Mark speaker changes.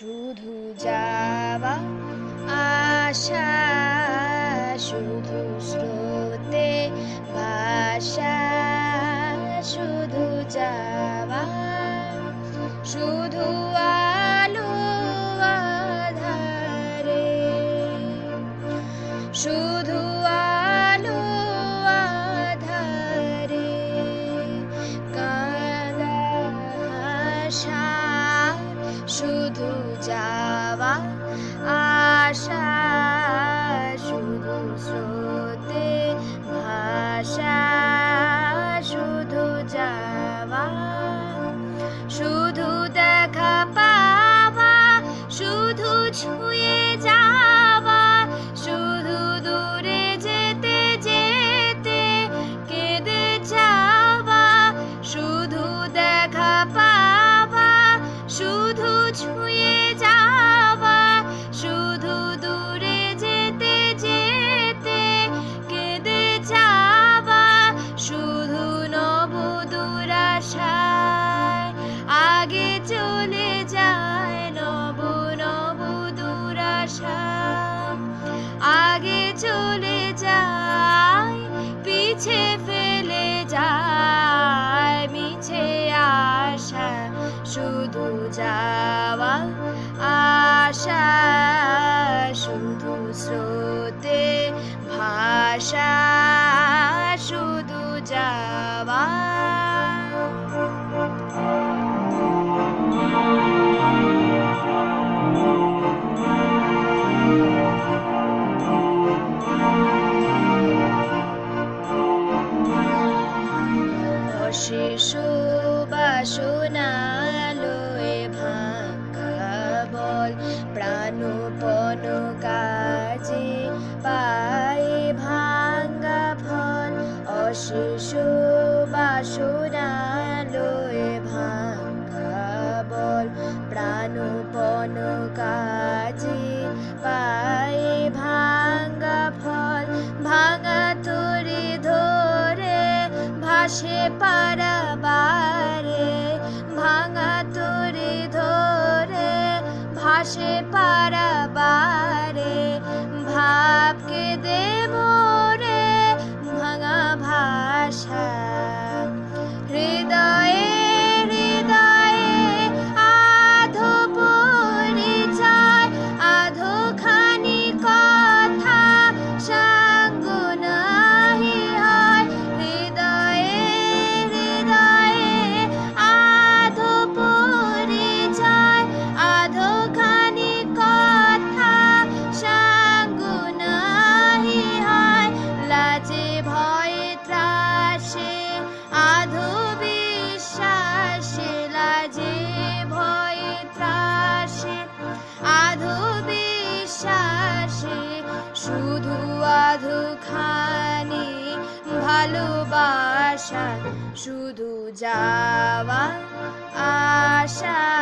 Speaker 1: শুধু যাওয়া আশা শুধু স্রোতে ভাষা শুধু যাওয়া শুধু শুধু যাওয়া আশা। আগে চলে যায়, পিছে ফেলে যায়, মিছে আশা শুধু যাওয়া, আশা শুধু স্রোতে, ভাষা শুধু যাওয়া। প্রাণপণ কাজে পায়ে ভাঙ্গা ফল অশেষ বাসনা লয়ে ভাঙ্গা বল প্রাণপণ কাজে পায়ে ভাঙ্গা ফল, ভাঙা তরি ধরে ভাসে পারাবারে ভাসে পারাবারে ভাবকে দেব রে ভাঙা ভাষা। খানি ভালোবাসা শুধু যাওয়া আশা।